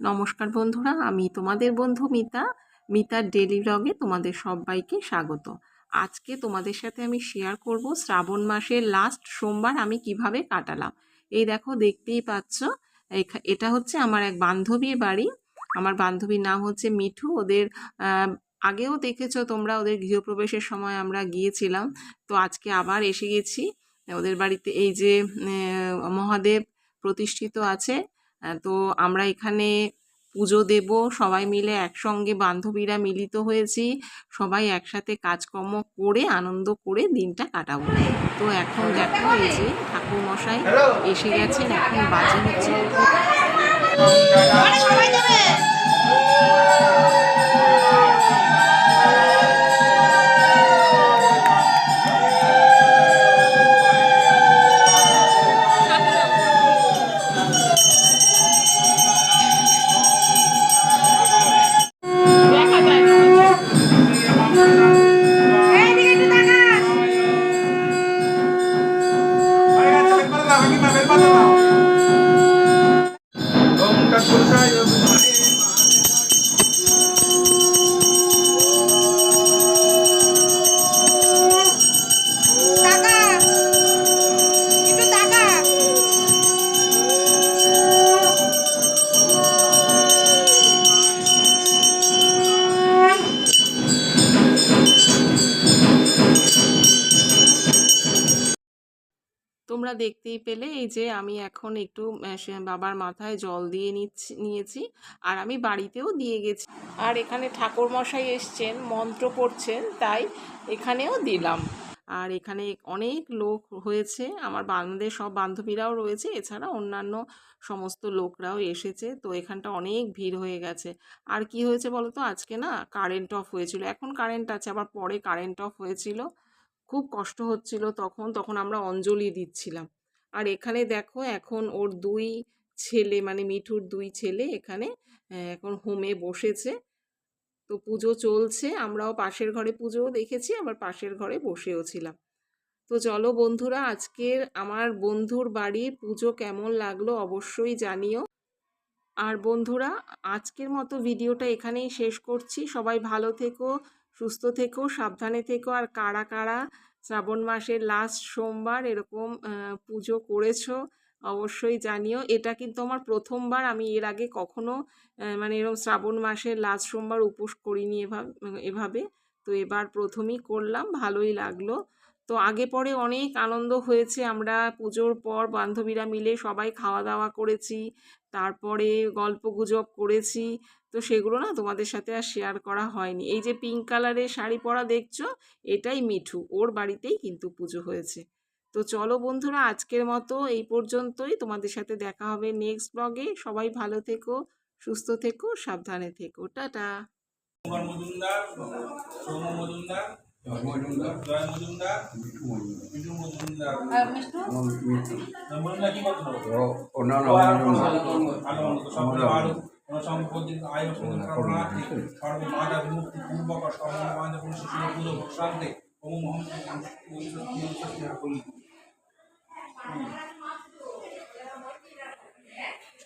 নমস্কার বন্ধুরা, আমি তোমাদের বন্ধু মিতা, মিতার ডেলি ব্লগে তোমাদের সবাইকে স্বাগত। আজকে তোমাদের সাথে আমি শেয়ার করব শ্রাবণ মাসের লাস্ট সোমবার আমি কীভাবে কাটালাম। এই দেখো, দেখতেই পাচ্ছ এটা হচ্ছে আমার এক বান্ধবীর বাড়ি। আমার বান্ধবীর নাম হচ্ছে মিঠু। ওদের আগেও দেখেছ তোমরা, ওদের গৃহপ্রবেশের সময় আমরা গিয়েছিলাম। তো আজকে আবার এসে গেছি। ওদের বাড়িতে এই যে মহাদেব প্রতিষ্ঠিত আছে। তো আমরা এখানে পুজো দেব সবাই মিলে একসঙ্গে বান্ধবীরা মিলিত হয়েছি। সবাই একসাথে কাজকর্ম করে আনন্দ করে দিনটা কাটাবো। তো এখন দেখো এই ঠাকুরমশাই ঠাকুর মশাই এসে গেছেন এখন বাজে হচ্ছে তোমরা দেখতেই পেলে এই যে আমি এখন একটু বাবার মাথায় জল দিয়ে নিচ্ছি, নিয়েছি আর আমি বাড়িতেও দিয়ে গেছি। আর এখানে ঠাকুর মশাই এসছেন, মন্ত্র পড়ছেন, তাই এখানেও দিলাম। আর এখানে অনেক লোক হয়েছে, আমার বান্ধবের সব বান্ধবীরাও রয়েছে, এছাড়া অন্যান্য সমস্ত লোকরাও এসেছে, তো এখানটা অনেক ভিড় হয়ে গেছে। আর কি হয়েছে বলো তো আজকে না কারেন্ট অফ হয়েছিল, এখন কারেন্ট আছে, আবার পরে কারেন্ট অফ হয়েছিল। খুব কষ্ট হচ্ছিল তখন তখন আমরা অঞ্জলি দিচ্ছিলাম। আর এখানে দেখো এখন ওর দুই ছেলে মানে মিঠুর দুই ছেলে এখানে এখন হোমে বসেছে। তো পুজো চলছে, আমরাও পাশের ঘরে পুজোও দেখেছি, আবার পাশের ঘরে বসেও ছিলাম। তো চলো বন্ধুরা, আজকের আমার বন্ধুর বাড়ির পুজো কেমন লাগল অবশ্যই জানিও। আর বন্ধুরা, আজকের মতো ভিডিওটা এখানেই শেষ করছি। সবাই ভালো থেকো সুস্থ থেকো, সাবধানে থেকো। আর কারা কারা শ্রাবণ মাসের লাস্ট সোমবার এরকম পুজো করেছ, অবশ্যই জানিও। এটা কিন্তু আমার প্রথমবার, আমি এর আগে কখনো মানে এরকম শ্রাবণ মাসের লাস্ট সোমবার উপোস করিনি এভাবে এভাবে। তো এবার প্রথমই করলাম, ভালোই লাগল। তো আগে পরে অনেক আনন্দ হয়েছে। আমরা পুজোর পর বান্ধবীরা মিলে সবাই খাওয়া দাওয়া করেছি, তারপরে গল্প গুজব করেছি। তো সেগুলো না তোমাদের সাথে আর শেয়ার করা হয়নি। এই যে পিঙ্ক কালারের শাড়ি পরা দেখছ, এটাই মিঠু। ওর বাড়িতেই কিন্তু পুজো হয়েছে। তো চলো বন্ধুরা, আজকের মতো এই পর্যন্তই। তোমাদের সাথে দেখা হবে নেক্সট ব্লগে সবাই ভালো থেকো, সুস্থ থেকো, সাবধানে থেকো। টাটা। মজুমদার মজুমদার। সম্পত্তি আয় সর্বমাতা বিমুক্তি পূর্বক সর্বমাতা পুরুষ পুরো শান্তি ওম মোহাম্মদ